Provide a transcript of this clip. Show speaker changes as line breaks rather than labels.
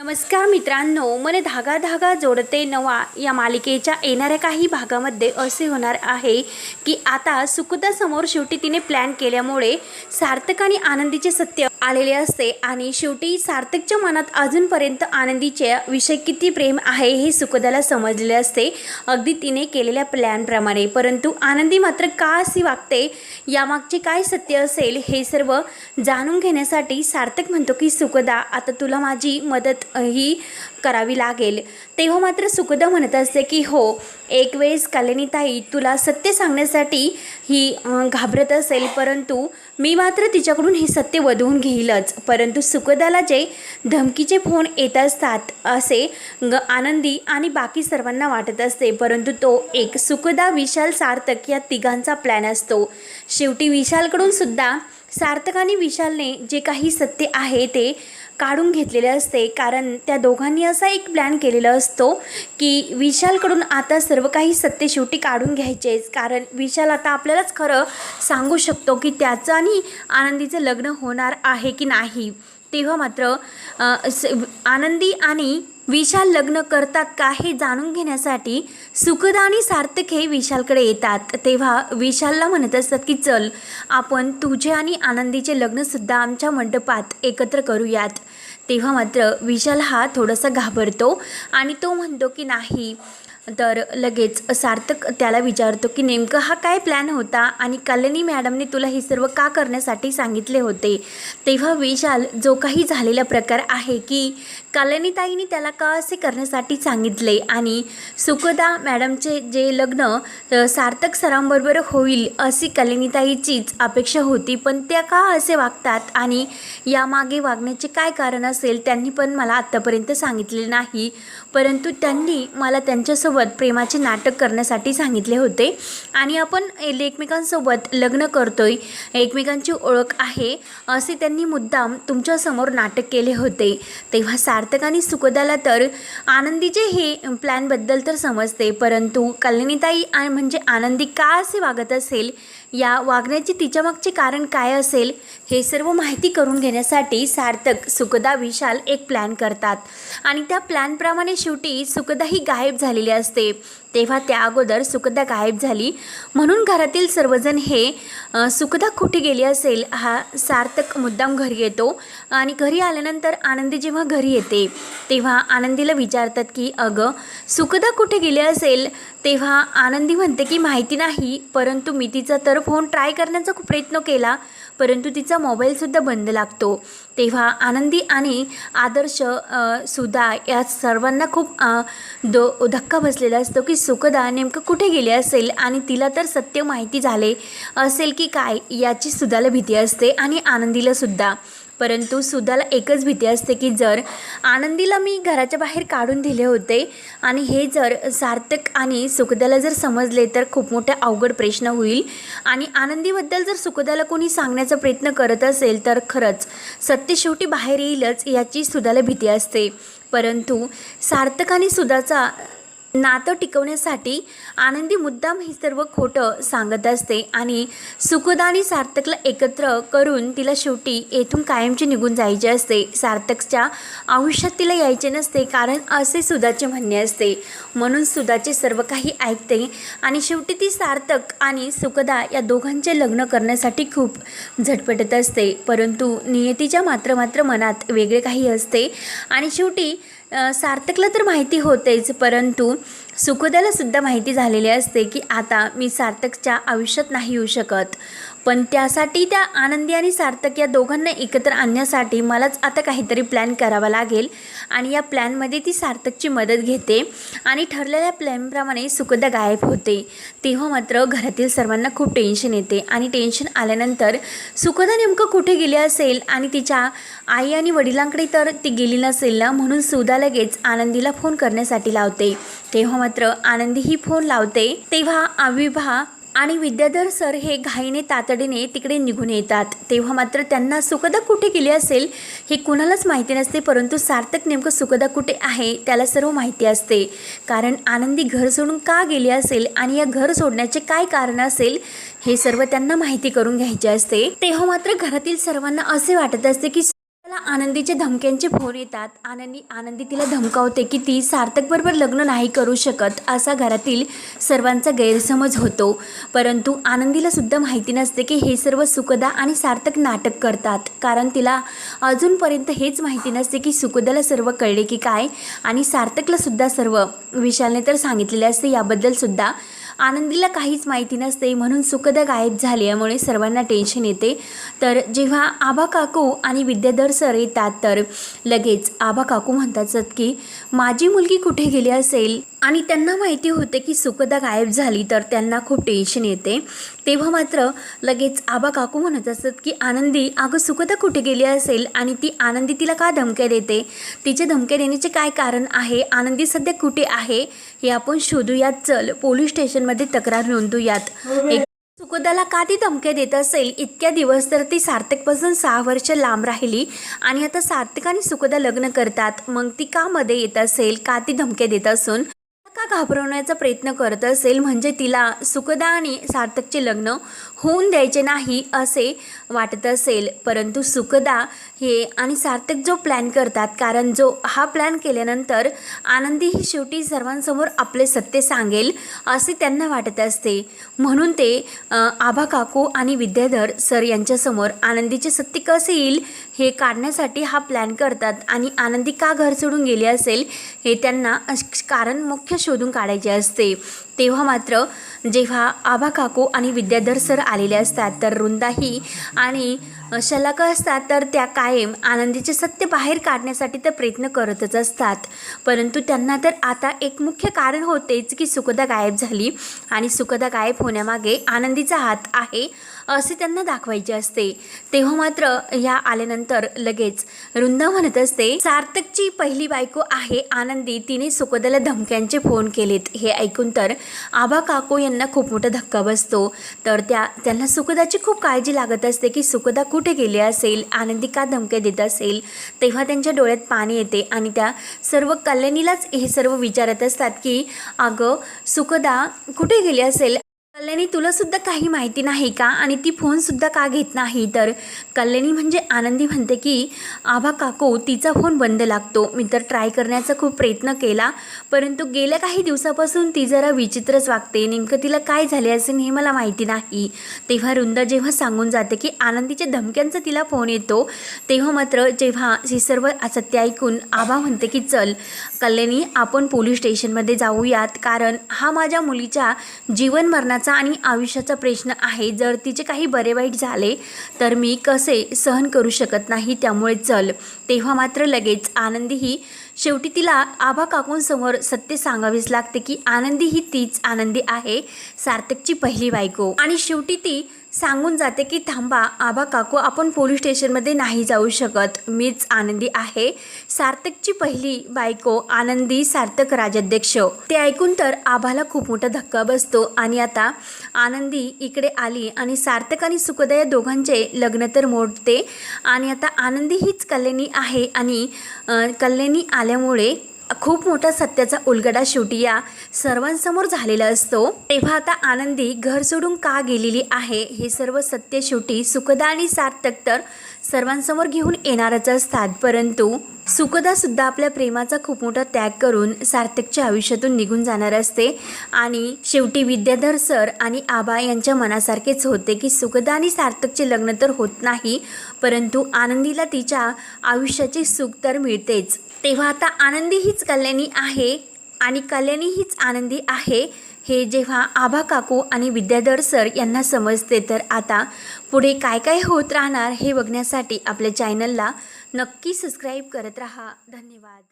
नमस्कार मित्रांनो मन धागा धागा जोडते नवा या मालिकेच्या येणाऱ्या काही भागामध्ये असे होणार आहे की आता सुखदासमोर शेवटी तिने प्लॅन केल्यामुळे सार्थक आणि आनंदीचे सत्य आलेले असते आणि शेवटी सार्थकच्या मनात अजूनपर्यंत आनंदीच्या विषय किती प्रेम आहे हे सुखदाला समजले असते. अगदी तिने केलेल्या प्लॅनप्रमाणे. परंतु आनंदी मात्र का अशी वागते? यामागचे काय सत्य असेल हे सर्व जाणून घेण्यासाठी सार्थक म्हणतो की सुखदा आता तुला माझी मदत ही करावी लागेल. तेव्हा मात्र सुखदा म्हणत असते की हो एक वेळेस कल्याणीताई तुला सत्य सांगण्यासाठी ही घाबरत असेल. परंतु मी मात्र तिच्याकडून हे सत्य वधवून घेईलच. परंतु सुखदाला जे धमकीचे फोन येत असतात असे ग आनंदी आणि बाकी सर्वांना वाटत असते. परंतु तो एक सुखदा विशाल सार्थक या तिघांचा प्लॅन असतो. शेवटी विशालकडून सुद्धा सार्थक आणि विशालने जे काही सत्य आहे ते काढून घेतलेले असते. कारण त्या दोघांनी असा एक प्लॅन केलेला असतो की विशालकडून आता सर्व काही सत्य शेवटी काढून घ्यायचेच कारण विशाल आता आपल्यालाच खरं सांगू शकतो की त्याचं आणि आनंदीचं लग्न होणार आहे की नाही. तेव्हा मात्र स- आनंदी आणि विशाल लग्न करतात का हे जाणून घेण्यासाठी सुखदा आणि सार्थक हे विशालकडे येतात. तेव्हा विशालला म्हणत असतात की चल आपण तुझे आणि आनंदीचे लग्नसुद्धा आमच्या मंडपात एकत्र करूयात. तेव्हा मात्र विशाल हा थोडासा घाबरतो आणि तो म्हणतो की नाही तर लगेच सार्थक त्याला विचारतो की नेमकं हा काय प्लॅन होता आणि कल्याणी मॅडमने तुला हे सर्व का करण्यासाठी सांगितले होते? तेव्हा विशाल जो काही झालेला प्रकार आहे की कल्याणीताईने त्याला का असे करण्यासाठी सांगितले आणि सुखदा मॅडमचे जे लग्न सार्थक सरांबरोबर होईल अशी कल्याणीताईचीच अपेक्षा होती पण त्या का असे वागतात आणि यामागे वागण्याचे काय कारण असेल त्यांनी पण मला आत्तापर्यंत सांगितले नाही. परंतु त्यांनी मला त्यांच्यासोबत प्रेमाचे नाटक करण्यासाठी सांगितले होते. आणि आपण एकमेकांसोबत लग्न करतोय. एकमेकांची ओळख आहे असे त्यांनी मुद्दाम तुमच्यासमोर नाटक केले होते. तेव्हा सार्थक आणि सुखदाला तर आनंदीचे हे प्लॅनबद्दल तर समजते. परंतु कल्याणीताई आणि म्हणजे आनंदी का असे वागत असेल? या वागण्याचे तिच्यामागचे कारण काय असेल हे सर्व माहिती करून घेण्यासाठी सार्थक सुखदा विशाल एक प्लॅन करतात. आणि त्या प्लॅनप्रमाणे शेवटी सुखदा ही गायब झालेली असते. तेव्हा त्या अगोदर सुखदा गायब झाली. म्हणून घरातील सर्वजण हे सुखदा कुठे गेली असेल हा सार्थक मुद्दाम घरी येतो. आणि घरी आल्यानंतर आनंदी जेव्हा घरी येते तेव्हा आनंदीला विचारतात की अगं सुखदा कुठे गेली असेल? तेव्हा आनंदी म्हणते की माहिती नाही परंतु मी तिचा तर फोन ट्राय करण्याचा खूप प्रयत्न केला. परंतु तिचा मोबाईलसुद्धा बंद लागतो. तेव्हा आनंदी आणि आदर्श सुद्धा या सर्वांना खूप दो धक्का बसलेला असतो की सुखदा नेमकं कुठे गेले असेल आणि तिला तर सत्य माहिती झाले असेल की काय याची सुद्धाला भीती असते आणि आनंदीला सुद्धा. परंतु सुधाला एकच भीती असते की जर आनंदीला मी घराच्या बाहेर काढून दिले होते आणि हे जर सार्थक आणि सुखदाला जर समजले तर खूप मोठा अवघड प्रश्न होईल. आणि आनंदीबद्दल जर सुखदाला कोणी सांगण्याचा प्रयत्न करत असेल तर खरंच सत्य शेवटी बाहेर येईलच याची सुधाला भीती असते. परंतु सार्थक आणि सुधाचा नातं टिकवण्यासाठी आनंदी मुद्दाम हे सर्व खोटं सांगत असते आणि सुखदा आणि सार्थकला एकत्र करून तिला शेवटी येथून कायमची निघून जायचे असते. सार्थकच्या आयुष्यात तिला यायचे नसते कारण असे सुधाचे म्हणणे असते. म्हणून सुधाचे सर्व काही ऐकते आणि शेवटी ती सार्थक आणि सुखदा या दोघांचे लग्न करण्यासाठी खूप झटपटत असते. परंतु नियतीच्या मात्र मात्र मनात वेगळे काही असते आणि शेवटी सार्थकला तर माहिती होतेच परंतु सुखदाला सुद्धा माहिती झालेली असते की आता मी सार्थकच्या आयुष्यात नाही येऊ शकत. पण त्यासाठी त्या आनंदी आणि सार्थक या दोघांना एकत्र आणण्यासाठी मलाच आता काहीतरी प्लॅन करावा लागेल. आणि या प्लॅनमध्ये ती सार्थकची मदत घेते. आणि ठरलेल्या प्लॅनप्रमाणे सुखदा गायब होते. तेव्हा मात्र घरातील सर्वांना खूप टेन्शन येते. आणि टेन्शन आल्यानंतर सुखदा नेमकं कुठे गेली असेल? आणि तिच्या आई आणि वडिलांकडे तर ती गेली नसेल ना? म्हणून सुधा लगेच आनंदीला फोन करण्यासाठी लावते. तेव्हा मात्र आनंदी ही फोन लावते. तेव्हा अविभा आणि विद्याधर सर हे घाईने तातडीने तिकडे निघून येतात. तेव्हा मात्र त्यांना सुखदा कुठे गेली असेल हे कुणालाच माहिती नसते परंतु सार्थक नेमकं सुखदा कुठे आहे त्याला सर्व माहिती असते. कारण आनंदी घर सोडून का गेली असेल आणि या घर सोडण्याचे काय कारण असेल हे सर्व त्यांना माहिती करून घ्यायचे असते. तेव्हा मात्र घरातील सर्वांना असे वाटत असते की मला आनंदीचे धमक्यांचे फोन येतात. आनंदी आनंदी तिला धमकावते की ती सार्थकबरोबर लग्न नाही करू शकत असा घरातील सर्वांचा गैरसमज होतो. परंतु आनंदीला सुद्धा माहिती नसते की हे सर्व सुखदा आणि सार्थक नाटक करतात. कारण तिला अजूनपर्यंत हेच माहिती नसते की सुखदाला सर्व कळले की काय. आणि सार्थकला सुद्धा सर्व विशालने तर सांगितलेले असते याबद्दल सुद्धा आनंदीला काहीच माहिती नसते म्हणून सुखदा गायब झाल्यामुळे सर्वांना टेन्शन येते. तर जेव्हा आबा काकू आणि विद्याधर सर येतात तर लगेच आबा काकू म्हणतात की माझी मुलगी कुठे गेली असेल? आणि त्यांना माहिती होते की सुखदा गायब झाली तर त्यांना खूप टेन्शन येते. तेव्हा मात्र लगेच आबा काकू म्हणत असतात की आनंदी अगं सुखदा कुठे गेली असेल आणि ती आनंदी तिला का धमक्या देते? तिचे धमक्या देण्याचे काय कारण आहे? आनंदी सध्या कुठे आहे? हे आपण शोधूयात. चल पोलीस स्टेशनमध्ये तक्रार नोंदवूयात एक सुखदाला का ती धमक्या देत असेल? इतक्या दिवस तर ती सार्थकपासून सहा वर्ष लांब राहिली आणि आता सार्थक आणि सुखदा लग्न करतात. मग ती का मध्ये येत असेल? का ती धमक्या देत असून? का घाबरवण्याचा प्रयत्न करत असेल? म्हणजे तिला सुखदा आणि सार्थकचे लग्न होऊन द्यायचे नाही असे वाटत असेल. परंतु सुखदा हे आणि सार्थक जो प्लॅन करतात कारण जो हा प्लॅन केल्यानंतर आनंदी ही शेवटी सर्वांसमोर आपले सत्य सांगेल असे त्यांना वाटत असते. म्हणून ते आभा काकू आणि विद्याधर सर यांच्यासमोर आनंदीचे सत्य कसे येईल हे काढण्यासाठी हा प्लॅन करतात. आणि आनंदी का घर सोडून गेली असेल हे त्यांना अश- कारण मुख्य शोधून काढायचे असते. तेव्हा मात्र जेव्हा आभा काकू आणि विद्याधर सर आलेले असतात तर रुंदाही आणि शलाका असतात तर त्या कायम आनंदीचे सत्य बाहेर काढण्यासाठी तर प्रयत्न करतच असतात. परंतु त्यांना तर आता एक मुख्य कारण होतेच की सुखदा गायब झाली. आणि सुखदा गायब होण्यामागे आनंदीचा हात आहे असे त्यांना दाखवायचे असते. तेव्हा मात्र ह्या आल्यानंतर लगेच वृंदा म्हणत असते सार्थकची पहिली बायको आहे आनंदी. तिने सुकदाला धमक्यांचे फोन केलेत. हे ऐकून तर आबा काकू यांना खूप मोठा धक्का बसतो. तर त्या त्यांना सुखदाची खूप काळजी लागत असते की सुखदा कुठे गेली असेल? आनंदी का धमक्या देत असेल? तेव्हा त्यांच्या डोळ्यात पाणी येते आणि त्या सर्व कल्याणीलाच हे सर्व विचारत असतात की अगं सुखदा कुठे गेली असेल? कल्याणी तुलासुद्धा काही माहिती नाही का? आणि ती फोनसुद्धा का घेत नाही? तर कल्याणी म्हणजे आनंदी म्हणते की आभा काकू तिचा फोन बंद लागतो. मी तर ट्राय करण्याचा खूप प्रयत्न केला. परंतु गेल्या काही दिवसापासून ती जरा विचित्रच वागते. नेमकं तिला काय झाले असेल हे मला माहिती नाही. तेव्हा रुंदा जेव्हा सांगून जाते की आनंदीच्या धमक्यांचा तिला फोन येतो तेव्हा मात्र जेव्हा हे सर्व असत्य ऐकून आभा म्हणते की चल कल्याणी आपण पोलीस स्टेशनमध्ये जाऊयात. कारण हा माझ्या मुलीच्या जीवन मरणाचा आणि आयुष्याचा प्रश्न आहे. जर तिचे काही बरे वाईट झाले तर मी कसे सहन करू शकत नाही? त्यामुळे चल. तेव्हा मात्र लगेच आनंदी ही शेवटी तिला आभा काकूंसमोर सत्य सांगावीच लागते की आनंदी ही तीच आनंदी आहे सार्थकची पहिली बायको. आणि शेवटी ती सांगून जाते की थांबा आबा काकू आपण पोलीस स्टेशनमध्ये नाही जाऊ शकत. मीच आनंदी आहे. सार्थकची पहिली बायको आनंदी सार्थक राजाध्यक्ष. ते ऐकून तर आभाला खूप मोठा धक्का बसतो आणि आता आनंदी इकडे आली आणि सार्थक आणि सुखदा या दोघांचे लग्न तर मोडते. आणि आता आनंदी हीच कल्याणी आहे आणि कल्याणी आल्यामुळे खूप मोठा सत्याचा उलगडा शेवटी या सर्वांसमोर झालेला असतो. तेव्हा आता आनंदी घर सोडून का गेलेली आहे हे सर्व सत्य शेवटी सुखदा आणि सार्थक तर सर्वांसमोर घेऊन येणारच असतात. परंतु सुखदा सुद्धा आपल्या प्रेमाचा खूप मोठा त्याग करून सार्थकच्या आयुष्यातून निघून जाणार असते. आणि शेवटी विद्याधर सर आणि आबा यांच्या मनासारखेच होते की सुखदा आणि सार्थकचे लग्न तर होत नाही परंतु आनंदीला तिच्या आयुष्याचे सुख तर मिळतेच. तेव्हा आता आनंदी हीच कल्याणी आहे आणि कल्याणी हीच आनंदी आहे हे जेव्हा आभा काकू आणि विद्याधर सर यांना समजते तर आता पुढे काय काय होत राहणार हे बघण्यासाठी आपल्या चॅनलला नक्की सबस्क्राईब करत राहा. धन्यवाद.